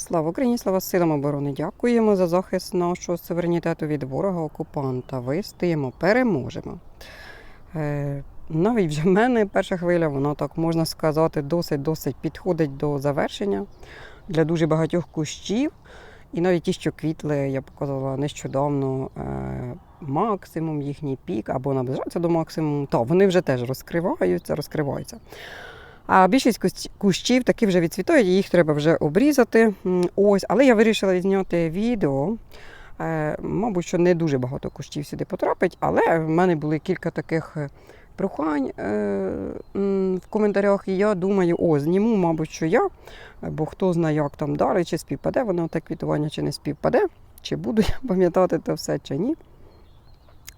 Слава Україні, слава силам оборони! Дякуємо за захист нашого суверенітету від ворога окупанта. Вистоїмо, переможемо. Е, навіть вже в мене перша хвиля, вона так можна сказати, досить-досить підходить до завершення для дуже багатьох кущів. І навіть ті, що квітли, я показувала нещодавно е, максимум, їхній пік або наближаються до максимуму. Так, вони вже теж розкриваються, розкриваються. А більшість кущів таки вже відцвітають, і їх треба вже обрізати. Ось, але я вирішила зняти відео. Е, Мабуть, що не дуже багато кущів сюди потрапить, але в мене були кілька таких е, прохань е, в коментарях. І я думаю, о, зніму, мабуть, що я, бо хто знає, як там далі, чи співпаде воно те квітування, чи не співпаде, чи буду я пам'ятати це все, чи ні.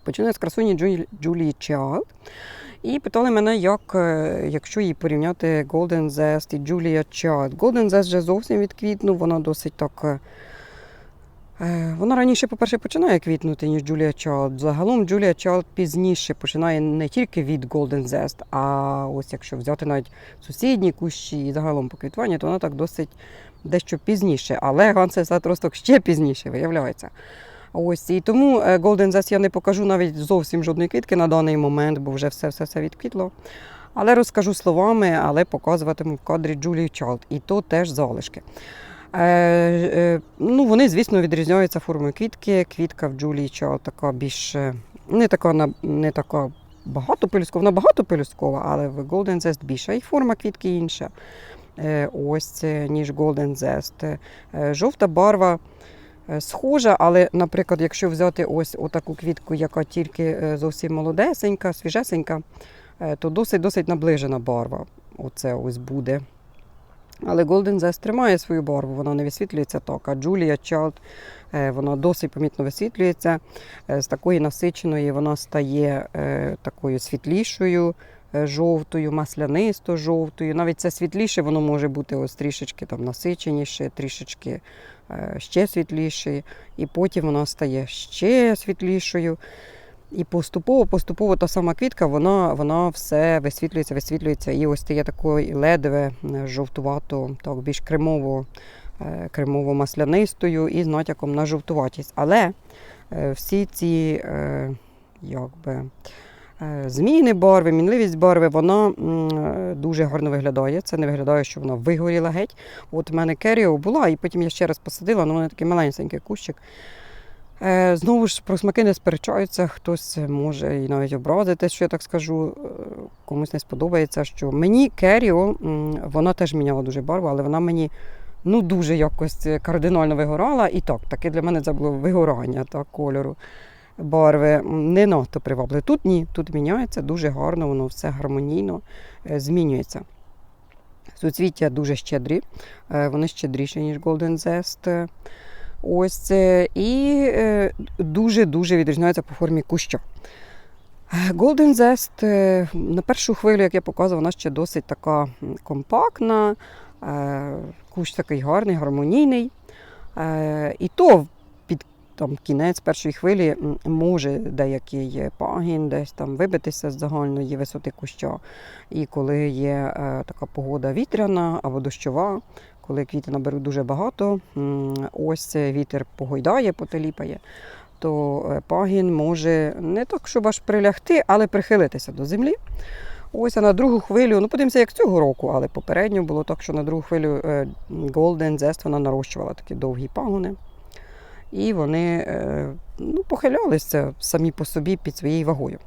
Почну з красуні Джулі- Чайлд. І питали мене, як, е, якщо її порівняти Golden Zest і Julia Child. Golden Zest вже зовсім відквітнув, вона досить так. е, е, Вона раніше, по-перше, починає квітнути, ніж Julia Child. Загалом Julia Child пізніше починає не тільки від Golden Zest, а ось якщо взяти навіть сусідні кущі і загалом по квітуванню, то вона так досить дещо пізніше. Але Гансес Атросток ще пізніше, виявляється. Ось і тому е, Golden Zest я не покажу навіть зовсім жодної квітки на даний момент, бо вже все все, все відквітло. Але розкажу словами, але показуватиму в кадрі Джулії Чалд. І то теж залишки. Е, е, ну, вони, звісно, відрізняються формою квітки. Квітка в Джулії Чалд така більш е, не така, не така багатопелюскова, вона але в Golden Zest більша. І форма квітки інша. Е, ось, ніж Golden Zest. Жовта барва схожа, але, наприклад, якщо взяти ось отаку квітку, яка тільки е, зовсім молодесенька, свіжесенька, е, то досить-досить наближена барва. Оце ось буде. Але Golden Zest тримає свою барву, вона не висвітлюється так. А Julia Child, е, вона досить помітно висвітлюється. Е, З такої насиченої вона стає е, такою світлішою, е, жовтою, маслянисто жовтою. Навіть це світліше, воно може бути ось трішечки там насиченіше, трішечки е, ще світліше. І потім вона стає ще світлішою. І поступово, поступово та сама квітка, вона, вона все висвітлюється, висвітлюється. І ось стає такою ледве е, жовтувато, так більш кремово, е, кремово-маслянистою і з натяком на жовтуватість. Але е, всі ці е, якби, е, зміни барви, мінливість барви, вона е, дуже гарно виглядає. Це не виглядає, що вона вигоріла геть. От в мене керіо була, і потім я ще раз посадила, але вона такий маленький кущик. Е, Знову ж про смаки не сперечаються, хтось може і навіть образити, що я так скажу, е, комусь не сподобається, що мені Керіо, вона теж міняла дуже барву, але вона мені ну, дуже якось кардинально вигорала. І так, таке для мене це було вигорання так, кольору барви. Не надто привабливе. Тут ні, тут міняється дуже гарно, воно все гармонійно е, змінюється. Суцвіття дуже щедрі, е, вони щедріші, ніж Golden Zest. Ось і е, дуже-дуже відрізняються по формі куща. Golden Zest на першу хвилю, як я показувала, вона ще досить така компактна, кущ такий гарний, гармонійний. І то там, кінець першої хвилі може деякий пагін десь там вибитися з загальної висоти куща. І коли є е, така погода вітряна або дощова, коли квіти наберуть дуже багато, ось вітер погойдає, потеліпає, то е, пагін може не так, щоб аж прилягти, але прихилитися до землі. Ось а на другу хвилю, ну подивимося, як цього року, але попередньо було так, що на другу хвилю е, Golden Zest вона нарощувала такі довгі пагони. І вони е, ну, похилялися самі по собі під своєю вагою.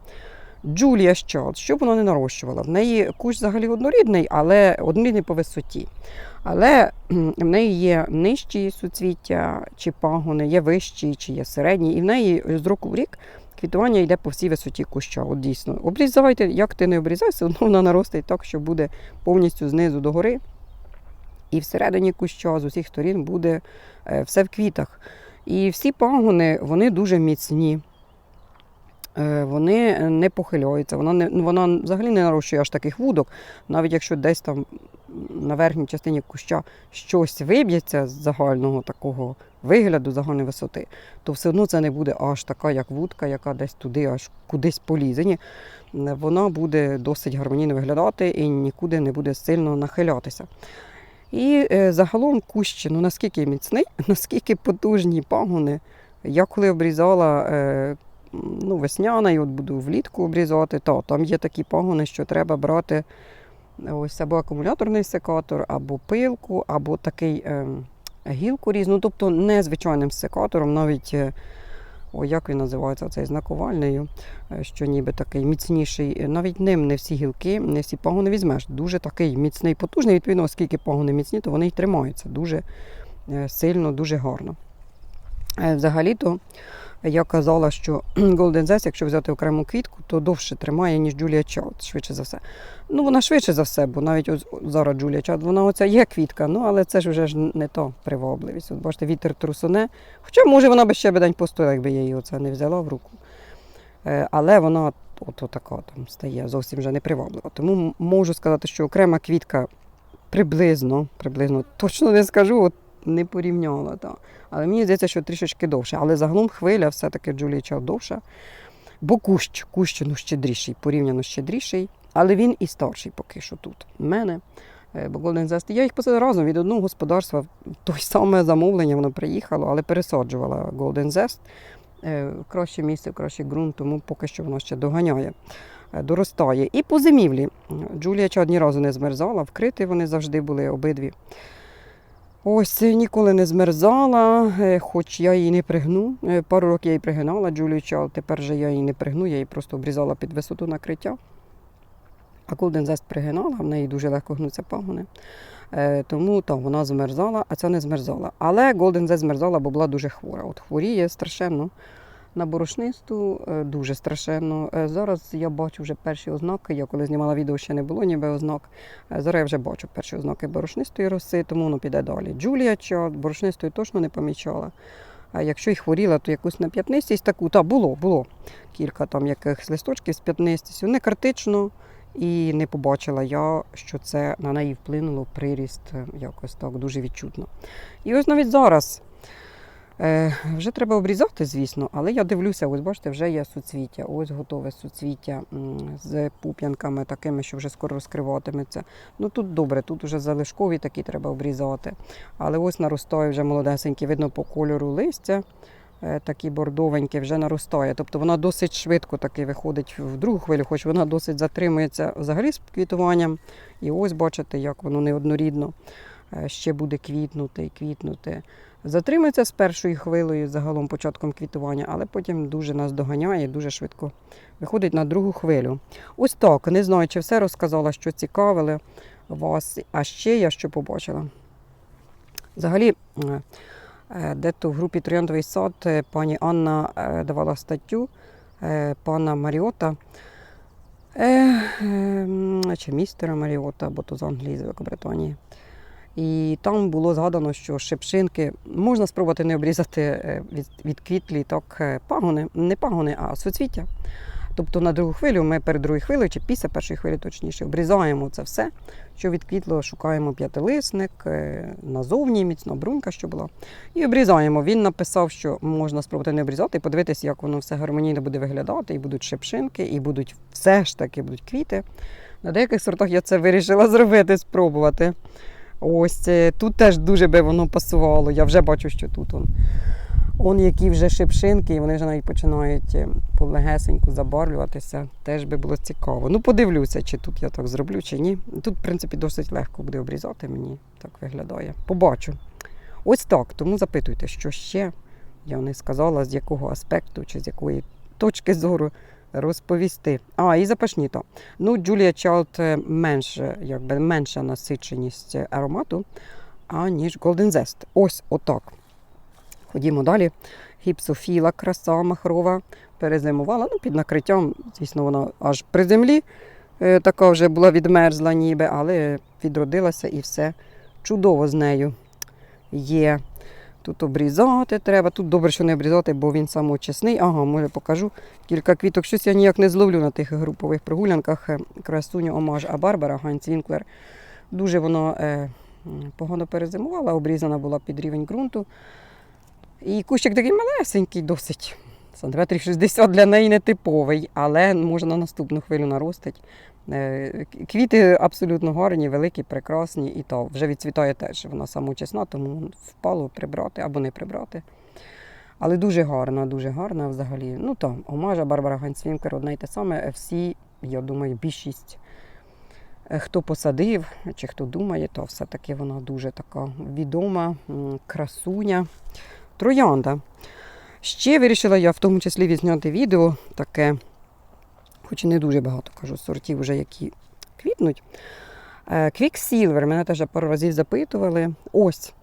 Джулія Щад, що б вона не нарощувала? В неї кущ взагалі однорідний, але однорідний по висоті. Але в неї є нижчі суцвіття чи пагони, є вищі чи є середні, і в неї з року в рік квітування йде по всій висоті куща. От дійсно. Обрізайте, як ти не обрізай, все одно вона наростить так, що буде повністю знизу до гори. І всередині куща з усіх сторін буде е, все в квітах. І всі пагони вони дуже міцні. Е, Вони не похиляються, вона не вона взагалі не нарощує аж таких вудок. Навіть якщо десь там на верхній частині куща щось виб'ється з загального такого вигляду, загальної висоти, то все одно це не буде аж така, як вудка, яка десь туди, аж кудись полізе. Ні, Вона буде досить гармонійно виглядати і нікуди не буде сильно нахилятися. І е, загалом кущ, ну наскільки міцний, наскільки потужні пагони. Я коли обрізала е, ну, весняна, і от буду влітку обрізати, то там є такі пагони, що треба брати ось або акумуляторний секатор, або пилку, або такий е, гілку різну, тобто не звичайним секатором, навіть. О, як він називається цей знаковальною, е, що ніби такий міцніший. Е, Навіть ним не всі гілки, не всі пагони візьмеш. Дуже такий міцний, потужний. Відповідно, оскільки пагони міцні, то вони й тримаються дуже е, сильно, дуже гарно. Взагалі-то я казала, що Golden Zest, якщо взяти окрему квітку, то довше тримає, ніж Julia Child, швидше за все. Ну, вона швидше за все, бо навіть ось зараз Julia Child, вона оця є квітка, ну але це ж вже ж не то привабливість. От бачите, вітер трусуне. Хоча, може, вона би ще би день постояла, якби я її оце не взяла в руку. Е, Але вона от, така там стає зовсім вже неприваблива. Тому можу сказати, що окрема квітка приблизно, приблизно, точно не скажу, от не порівняла. Та. Але мені здається, що трішечки довше. Але загалом хвиля все-таки Джулії Чал довша. Бо кущ, кущ ну, щедріший, порівняно щедріший, але він і старший поки що тут. У мене. е, Бо Golden Zest, я їх посадила разом від одного господарства. Той саме замовлення воно приїхало, але пересаджувала Golden Zest. Е, краще місце, в кращий ґрунт, тому поки що воно ще доганяє, е, доростає. І по зимівлі. Джулія Чад ні разу не змерзала, вкриті вони завжди були обидві. Ось ніколи не змерзала, е, хоч я її не пригну. Е, Пару років я її пригинала Джулію Чал, тепер же я її не пригну, я її просто обрізала під висоту накриття. А Golden Zest пригинала, в неї дуже легко гнуться пагони. Е, Тому там вона змерзала, а ця не змерзала. Але Golden Zest змерзала, бо була дуже хвора. От хворіє страшенно. На борошнисту е, дуже страшенно. Е, Зараз я бачу вже перші ознаки. Я коли знімала відео, ще не було ніби ознак. Е, Зараз я вже бачу перші ознаки борошнистої роси, тому воно піде далі. Джулія чат, борошнистої точно не помічала. А якщо й хворіла, то якусь на п'ятнистість таку, та було, було кілька там якихось листочків з п'ятнистістю. Не критично, і не побачила я, що це на неї вплинуло приріст якось так дуже відчутно. І ось навіть зараз е, вже треба обрізати, звісно, але я дивлюся, ось бачите, вже є суцвіття. Ось готове суцвіття з пуп'янками такими, що вже скоро розкриватиметься. Ну тут добре, тут вже залишкові такі треба обрізати. Але ось наростає вже молодесенькі, видно по кольору листя. е, Такі бордовенькі вже наростає. Тобто вона досить швидко таки виходить в другу хвилю, хоч вона досить затримується взагалі з квітуванням. І ось бачите, як воно неоднорідно ще буде квітнути і квітнути. Затримується з першою хвилею, загалом початком квітування, але потім дуже нас доганяє, дуже швидко виходить на другу хвилю. Ось так, не знаю, чи все розказала, що цікавили вас. А ще я що побачила. Взагалі, е, е, де-то в групі Трояндовий сад е, пані Анна е, давала статтю е, пана Маріота. Е, е, чи містера Маріота, бо то з Англії, з Великобританії. І там було згадано, що шипшинки можна спробувати не обрізати е, від, від квітлі так е, пагони, не пагони, а суцвіття. Тобто на другу хвилю ми перед другою хвилею, чи після першої хвилі точніше, обрізаємо це все, що відквітло, шукаємо п'ятилисник, е, назовні міцна брунька, що була. І обрізаємо. Він написав, що можна спробувати не обрізати і подивитися, як воно все гармонійно буде виглядати, і будуть шипшинки, і будуть все ж таки будуть квіти. На деяких сортах я це вирішила зробити, спробувати. Ось е, тут теж дуже би воно пасувало. Я вже бачу, що тут он. Он які вже шипшинки, і вони вже навіть починають е, полегесеньку забарвлюватися. Теж би було цікаво. Ну, подивлюся, чи тут я так зроблю, чи ні. Тут, в принципі, досить легко буде обрізати, мені так виглядає. Побачу. Ось так. Тому запитуйте, що ще я не сказала, з якого аспекту чи з якої точки зору розповісти. А, і запашні то. Ну, Джулія Чалт менше, якби менша насиченість аромату, аніж Golden Zest. Ось отак. Ходімо далі. Гіпсофіла, краса махрова, перезимувала. Ну, під накриттям, звісно, вона аж при землі е, така вже була відмерзла ніби, але відродилася і все чудово з нею є. Тут обрізати треба. Тут добре, що не обрізати, бо він самоочисний. Ага, може покажу кілька квіток. Щось я ніяк не зловлю на тих групових прогулянках. Е, Красуню Омаж, а Барбара Гайнцвінклер. Дуже воно е, погано перезимувала, обрізана була під рівень ґрунту. І кущик такий малесенький, досить Сантиметрів 60 для неї не типовий, але можна на наступну хвилю наростити. Е, Квіти абсолютно гарні, великі, прекрасні, і то вже відцвітає теж. Вона самочесна, тому впало прибрати або не прибрати. Але дуже гарна, дуже гарна взагалі. Ну там, Омажа, Барбара Гансвінкер, одне й те саме. Всі, я думаю, більшість, е, хто посадив чи хто думає, то все-таки вона дуже така відома, красуня. Троянда. Ще вирішила я в тому числі відзняти відео таке, хоч і не дуже багато кажу, сортів вже які квітнуть. Е, Quicksilver, мене теж пару разів запитували. Ось.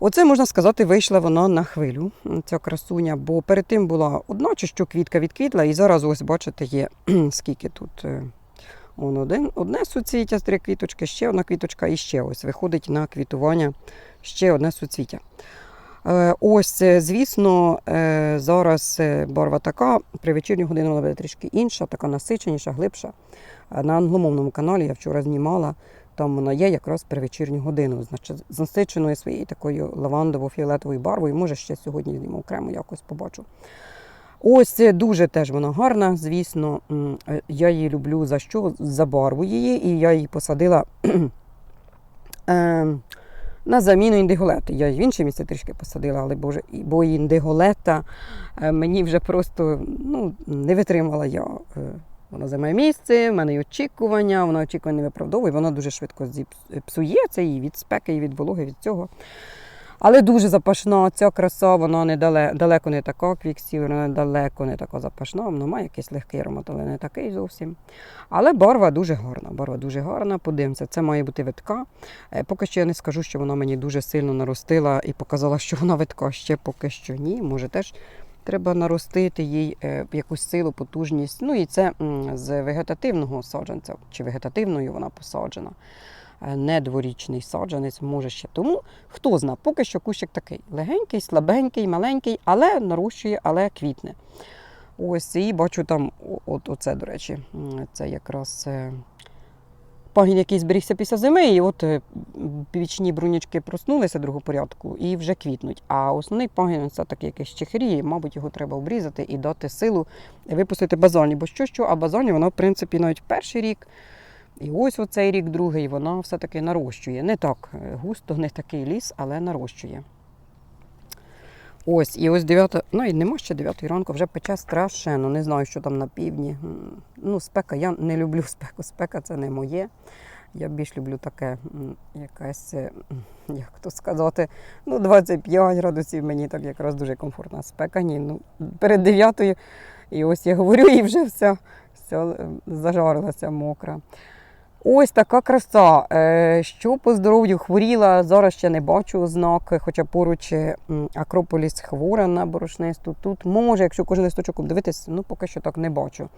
Оце, можна сказати, вийшла вона на хвилю, ця красуня, бо перед тим була одна чи що квітка відквітла, і зараз, ось, бачите, є скільки тут. е, Он один, одне суцвіття з три квіточки, ще одна квіточка і ще ось виходить на квітування ще одне суцвіття. Е, Ось, е, звісно, е, зараз барва така, при вечірню годину вона буде трішки інша, така насиченіша, глибша. На англомовному каналі я вчора знімала, там вона є якраз при вечірню годину, значить, з насиченою своєю такою лавандово-фіолетовою барвою. Може, ще сьогодні зніму окремо якось побачу. Ось дуже теж вона гарна, звісно. Я її люблю за що? За барву її, і я її посадила е, на заміну індиголети. Я в інше місце трішки посадила, але боже, бо індиголета е, мені вже просто ну, не витримала я. Воно Вона займає місце, в мене є очікування, вона очікування не виправдовує, вона дуже швидко псує, і від спеки, і від вологи, від цього. Але дуже запашна ця краса, вона не дале, далеко не така квіксілер, вона далеко не така запашна, вона має якийсь легкий аромат, але не такий зовсім. Але барва дуже гарна. Барва дуже гарна. Подивимося, це має бути витка. Е, Поки що я не скажу, що вона мені дуже сильно наростила і показала, що вона витка. Ще поки що ні. Може теж треба наростити їй е, якусь силу, потужність. Ну і це з вегетативного саджанця, чи вегетативною вона посаджена. Е, Не дворічний саджанець, може ще. Тому хто зна, поки що кущик такий легенький, слабенький, маленький, але нарощує, але квітне. Ось і бачу там, от оце, до речі, це якраз е, пагін, який зберігся після зими, і от е, півічні брунячки проснулися другого порядку і вже квітнуть. А основний пагін це такий якийсь чехиріє, мабуть, його треба обрізати і дати силу випустити базоні. Бо що, що, а базоні вона, в принципі, навіть перший рік. І ось оцей рік, другий, вона все-таки нарощує. Не так е, густо, не такий ліс, але нарощує. Ось, і ось 9, ну і нема ще 9 ранку, вже пече страшенно. Не знаю, що там на півдні. Ну, спека, я не люблю спеку. Спека це не моє. Я більш люблю таке, якесь, е, як то сказати, ну, 25 градусів мені так якраз дуже комфортна спека. Ні, ну, перед 9 і ось я говорю, і вже вся, вся зажарилася мокра. Ось така краса. Е, Що по здоров'ю хворіла, зараз ще не бачу ознак, хоча поруч е, Акрополіс хвора на борошнисту. Тут може, якщо кожен листочок обдивитись, ну поки що так не бачу.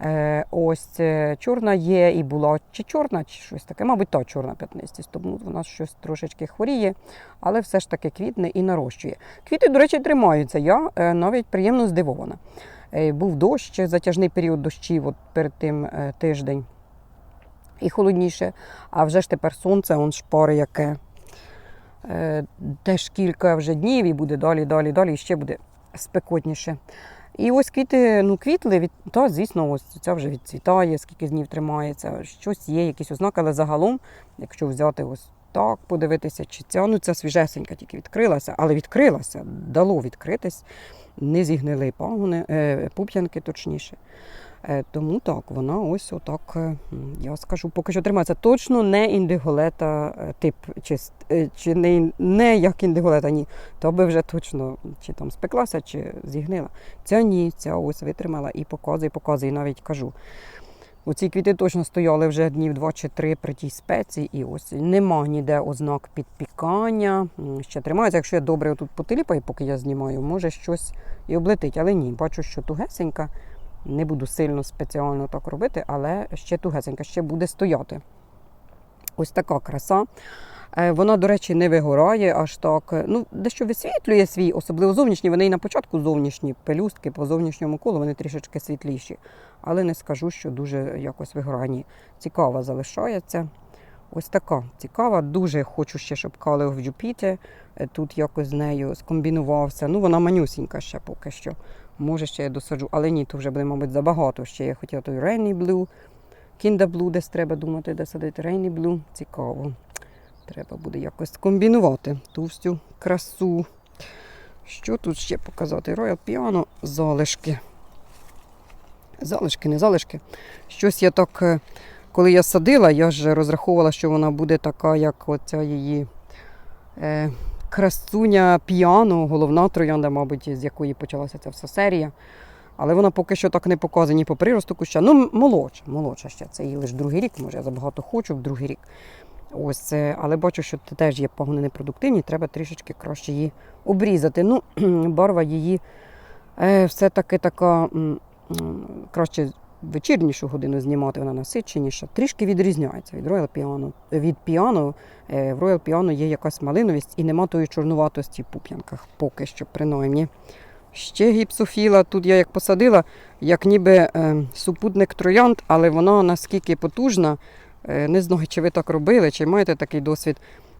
Е, Ось чорна є і була чи чорна, чи щось таке. Мабуть, та чорна п'ятнистість, тому вона щось трошечки хворіє, але все ж таки квітне і нарощує. Квіти, до речі, тримаються. Я навіть приємно здивована. Був дощ, затяжний період дощів от перед тим тиждень і холодніше. А вже ж тепер сонце, он шпари яке. Теж кілька вже днів і буде далі, далі, далі, і ще буде спекотніше. І ось квіти, ну квітли, від, та, звісно, ось ця вже відцвітає, скільки днів тримається, щось є, якісь ознаки, але загалом, якщо взяти ось так, подивитися, чи ця, ну ця свіжесенька тільки відкрилася, але відкрилася, дало відкритись, не зігнили пагони, е, пуп'янки точніше. Е, Тому так, вона ось отак, е, я скажу, поки що тримається. Точно не індиголета е, тип, чи, чи не, не як індиголета, ні. То би вже точно чи там спеклася, чи зігнила. Ця ні, ця ось витримала і показує, показує, і навіть кажу. Оці квіти точно стояли вже днів два чи три при тій спеці, і ось нема ніде ознак підпікання. Ще тримається. Якщо я добре тут потиліпаю, поки я знімаю, може щось і облетить. Але ні, бачу, що тугесенька. Не буду сильно спеціально так робити, але ще тугесенька, ще буде стояти. Ось така краса. Е, Вона, до речі, не вигорає аж так. Ну, дещо висвітлює свій, особливо зовнішні. Вони і на початку зовнішні пелюстки по зовнішньому колу, вони трішечки світліші. Але не скажу, що дуже якось вигорає. Ні, Цікаво залишається. Ось така цікава. Дуже хочу ще, щоб Калео в Джупіті тут якось з нею скомбінувався. Ну, вона манюсінька ще поки що. Може, ще я досаджу, але ні, то вже буде, мабуть, забагато. Ще я хотіла той Rainy Blue, Kinda Blue, десь треба думати, де садити Rainy Blue. Цікаво. Треба буде якось скомбінувати ту всю красу. Що тут ще показати? Royal Piano, залишки. Залишки, не залишки. Щось я так, е, коли я садила, я ж розраховувала, що вона буде така, як оця її е, красуня піано, головна троянда, мабуть, з якої почалася ця вся серія. Але вона поки що так не показує ні по приросту куща. Ну, молодша, молодша ще. Це їй лише другий рік, може, я забагато хочу в другий рік. Ось, це, але бачу, що це теж є пагони непродуктивні, треба трішечки краще її обрізати. Ну, барва її е, все-таки така краще вечірнішу годину знімати, вона насиченіша, трішки відрізняється від Royal Piano. Від піано е, в Royal Piano є якась малиновість і нема тої чорнуватості в пуп'янках, поки що, принаймні. Ще гіпсофіла. Тут я як посадила, як ніби е, супутник троянд, але вона наскільки потужна. Е, не знаю, чи ви так робили, чи маєте такий досвід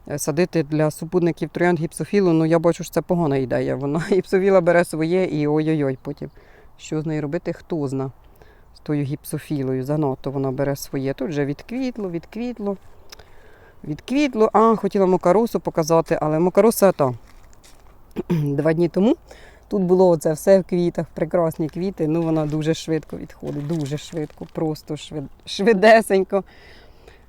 е, садити для супутників троянд гіпсофілу. Ну я бачу, що це погана ідея. Вона гіпсофіла бере своє і ой-ой-ой, потім що з нею робити, хто зна. Тою гіпсофілою занадто вона бере своє. Тут вже відквітло, відквітло, відквітло. А, хотіла мокаросу показати, але мокароса та два дні тому. Тут було це все в квітах, прекрасні квіти. Ну вона дуже швидко відходить, дуже швидко, просто швид... швидесенько.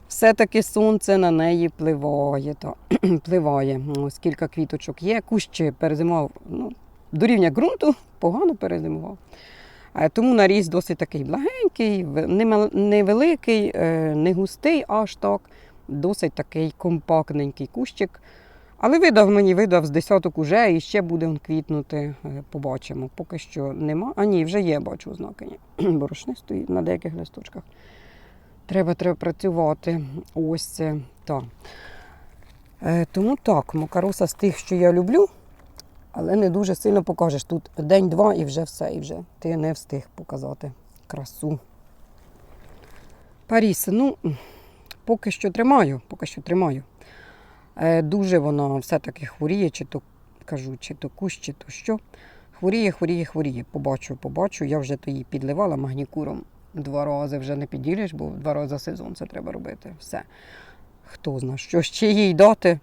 Все-таки сонце на неї пливає. Та, пливає. Ось кілька квіточок є. Кущ перезимував ну, до рівня ґрунту, погано перезимував. Е, Тому наріс досить такий благенький, невеликий, е, не густий аж так. Досить такий компактненький кущик. Але видав мені, видав з десяток уже і ще буде він квітнути. Е, Побачимо. Поки що нема. А ні, вже є, бачу ознаки. Борошни стоїть на деяких листочках. Треба, треба працювати. Ось так. Тому так, макароса з тих, що я люблю, але не дуже сильно покажеш. Тут день-два і вже все, і вже ти не встиг показати красу. Паріс, ну, поки що тримаю, поки що тримаю. Е, Дуже вона все-таки хворіє, чи то кажу, чи то кущ, чи то що. Хворіє, хворіє, хворіє. Побачу, побачу. Я вже то її підливала магнікуром два рази вже не підділиш, бо два рази сезон це треба робити. Все. Хто знає, що ще їй дати.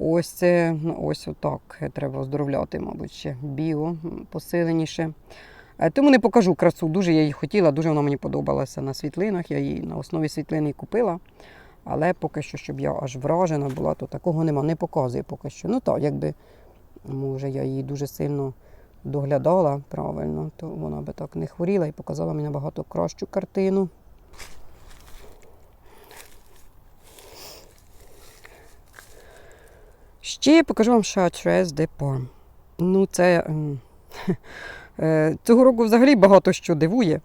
Ось це, ну, ось отак. Треба оздоровляти, мабуть, ще біо посиленіше. Е, Тому не покажу красу. Дуже я її хотіла, дуже вона мені подобалася на світлинах. Я її на основі світлини купила. Але поки що, щоб я аж вражена була, то такого нема. Не показує поки що. Ну так, якби може я її дуже сильно доглядала правильно, то вона би так не хворіла і показала мені набагато кращу картину. Ще покажу вам Chartres Parme. Ну, це ем, е, цього року взагалі багато що дивує.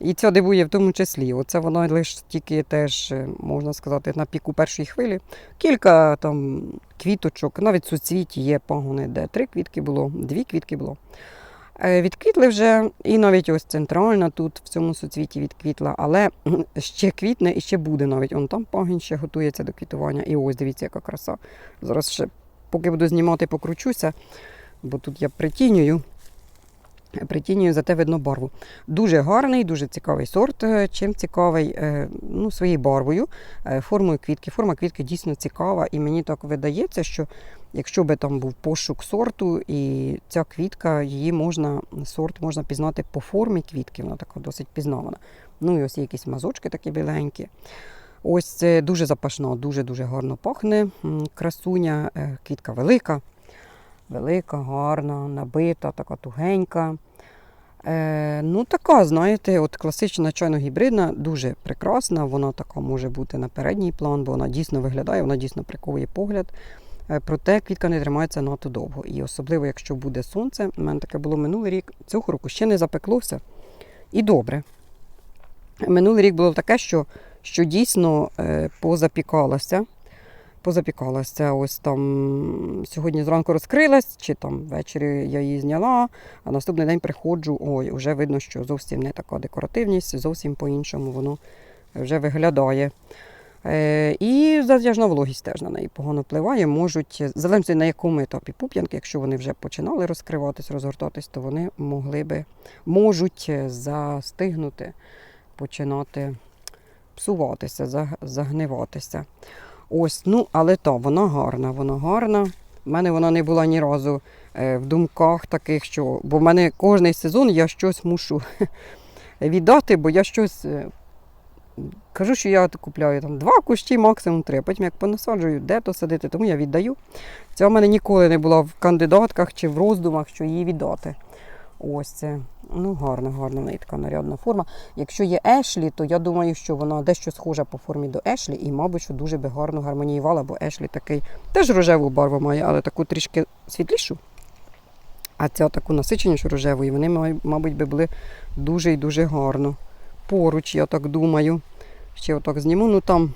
І це дивує в тому числі. Оце воно лише тільки теж, е, можна сказати, на піку першої хвилі. Кілька там квіточок, навіть суцвіті є пагони, де три квітки було, дві квітки було. Е, Відквітли вже, і навіть ось центральна тут в цьому суцвіті відквітла, але ще квітне і ще буде навіть. Он там пагін ще готується до квітування. І ось дивіться, яка краса. Зараз ще, поки буду знімати, покручуся, бо тут я притінюю. Притінюю, зате видно барву. Дуже гарний, дуже цікавий сорт. Е, Чим цікавий? Е, Ну, своєю барвою, е, формою квітки. Форма квітки дійсно цікава, і мені так видається, що якщо би там був пошук сорту, і ця квітка, її можна, сорт можна пізнати по формі квітки, вона така досить пізнавана. Ну і ось є якісь мазочки такі біленькі. Ось це дуже запашно, дуже-дуже гарно пахне. Красуня, квітка велика, велика, гарна, набита, така тугенька. Е, ну, така, знаєте, от класична чайно-гібридна, дуже прекрасна. Вона така може бути на передній план, бо вона дійсно виглядає, вона дійсно приковує погляд. Е, Проте квітка не тримається надто довго. І особливо, якщо буде сонце, у мене таке було минулий рік, цього року ще не запеклося. І добре. Минулий рік було таке, що, що дійсно е, позапікалося. Позапікалася. Ось там сьогодні зранку розкрилась, чи там ввечері я її зняла, а наступний день приходжу, ой, вже видно, що зовсім не така декоративність, зовсім по-іншому воно вже виглядає. Е, і затяжна вологість теж на неї погано впливає. Можуть, залежно на якому етапі пуп'янки, якщо вони вже починали розкриватись, розгортатись, то вони могли би, можуть застигнути, починати псуватися, загниватися. Ось, ну, але то, вона гарна, вона гарна. У мене вона не була ні разу е, в думках таких, що. Бо в мене кожний сезон я щось мушу віддати, бо я щось. е, Кажу, що я купляю там два кущі, максимум три. Потім як понасаджую, де то садити, тому я віддаю. Це в мене ніколи не було в кандидатках чи в роздумах, що її віддати. Ось це. Ну, гарна, гарна така нарядна форма. Якщо є Ешлі, то я думаю, що вона дещо схожа по формі до Ешлі, і, мабуть, що дуже би гарно гармоніювала, бо Ешлі такий теж рожеву барву має, але таку трішки світлішу. А ця таку насиченішу рожеву, і вони, мабуть, би були дуже і дуже гарно. Поруч, я так думаю. Ще отак зніму. Ну там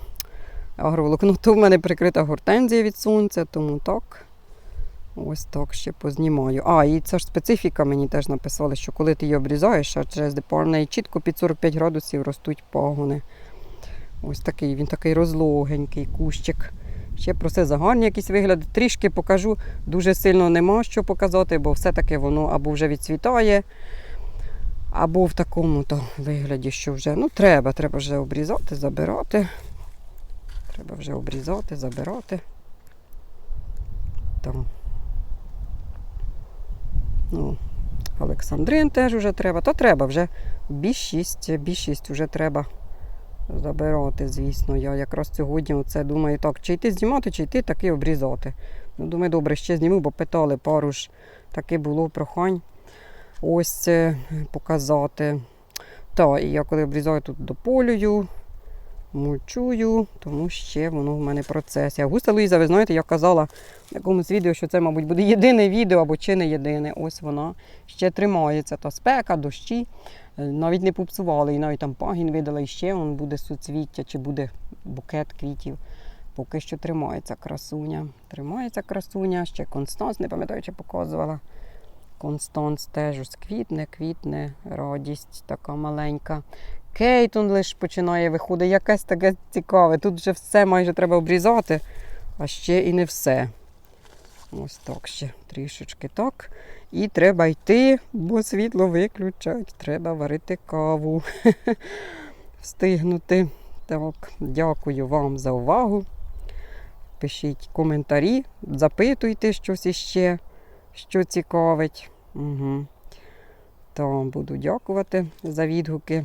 агроволокно, то в мене прикрита гортензія від сонця, тому так. Ось так ще познімаю. А, і це ж специфіка мені теж написали, що коли ти її обрізаєш, а через депар чітко під 45 градусів ростуть пагони. Ось такий, він такий розлогенький кущик. Ще про це загарні якісь вигляди. Трішки покажу, дуже сильно нема що показати, бо все-таки воно або вже відцвітає, або в такому то вигляді, що вже ну, треба, треба вже обрізати, забирати. Треба вже обрізати, забирати. Там. Ну, Олександрин теж вже треба. То треба вже більшість, більшість вже треба забирати, звісно. Я якраз сьогодні оце думаю, так, чи йти знімати, чи йти таки обрізати. Ну, думаю, добре, ще зніму, бо питали пару ж таки було прохань ось показати. Та, і я коли обрізаю тут дополюю, мульчую, тому ще воно в мене процесі. Августа Луїза, ви знаєте, я казала в якомусь відео, що це, мабуть, буде єдине відео або чи не єдине. Ось вона ще тримається. Та спека, дощі. Е, Навіть не попсували, і навіть там пагін видала, і ще он буде суцвіття, чи буде букет квітів. Поки що тримається красуня. Тримається красуня, ще Констанс, не пам'ятаю, чи показувала. Констанс теж ось квітне, квітне, радість така маленька. Кейтон лише починає виходити, якесь таке цікаве. Тут вже все майже треба обрізати, а ще і не все. Ось так ще трішечки так. І треба йти, бо світло виключать. Треба варити каву. Встигнути. Так, дякую вам за увагу. Пишіть коментарі, запитуйте щось іще, що цікавить. Угу. То буду дякувати за відгуки.